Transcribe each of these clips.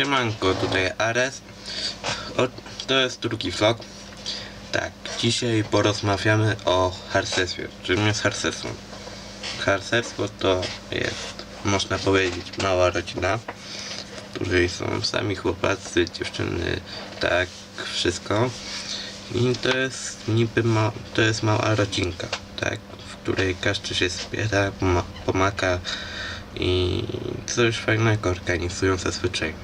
Siemanko, tutaj Ares. O, to jest drugi vlog. Tak, dzisiaj porozmawiamy o harcerstwie. Czym jest harcerstwo? Harcerstwo to jest, można powiedzieć, mała rodzina, w której są sami chłopacy, dziewczyny, tak, wszystko. I to jest niby ma, to jest mała rodzinka, tak, w której każdy się wspiera, poma- pomaga i coś fajnego organizują zazwyczaj.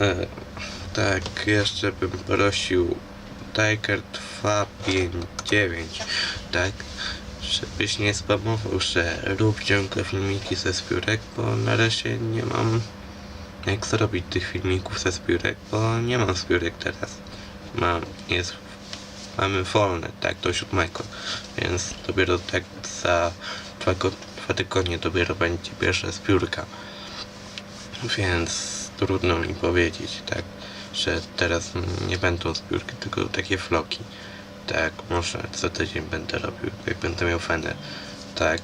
E, tak, jeszcze bym prosił Tiger 259, tak, żebyś nie spamował, że rób ciągle filmiki ze zbiórek, bo na razie nie mam jak zrobić tych filmików ze zbiórek, bo nie mam zbiórek teraz. Mam, jest, mamy wolne, tak, do siódmego, więc dopiero tak za dwa, dwa tygodnie dopiero będzie pierwsza zbiórka. Więc trudno mi powiedzieć, tak, że teraz nie będą zbiórki, tylko takie vlogi. Tak, może co tydzień będę robił, jak będę miał fanę. Tak,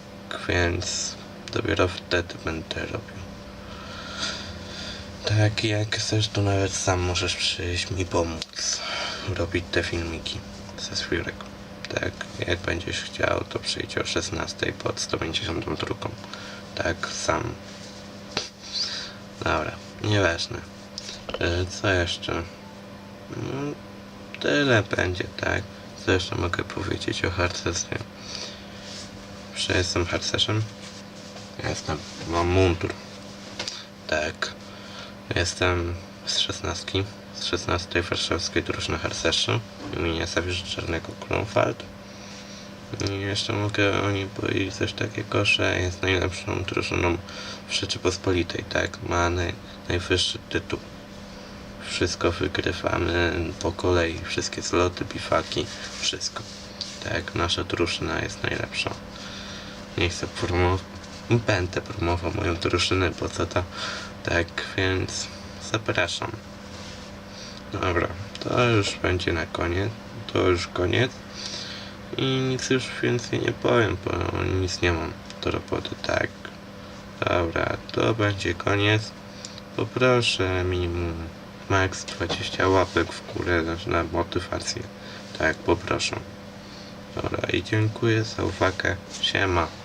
więc dopiero wtedy będę robił. Tak, jak chcesz, to nawet sam możesz przyjść mi pomóc robić te filmiki ze zbiórek. Tak, jak będziesz chciał, to przyjdź o 16 pod 152. Tak, sam. Dobra, nieważne. E, Co jeszcze? Mm, Tyle będzie, tak. Co jeszcze mogę powiedzieć o harcerstwie? Że jestem harcerzem. Jestem. Mam mundur. Tak. Jestem z 16. Z 16 warszawskiej drużyny harcerzy imienia Zawiszy Czarnego Kronwald. Jeszcze mogę o niej powiedzieć coś takiego, że jest najlepszą drużyną w Rzeczypospolitej, tak? Ma naj, najwyższy tytuł. Wszystko wygrywamy po kolei, wszystkie zloty, bifaki, wszystko. Tak, nasza drużyna jest najlepsza. Nie chcę promować, będę promował moją drużynę, bo co to? Tak, więc zapraszam. Dobra, to już będzie na koniec, to już koniec. I nic już więcej nie powiem, bo nic nie mam do roboty, tak. Dobra, to będzie koniec. Poproszę minimum max 20 łapek w górę na motywację. Tak, poproszę. Dobra, i dziękuję za uwagę. Siema.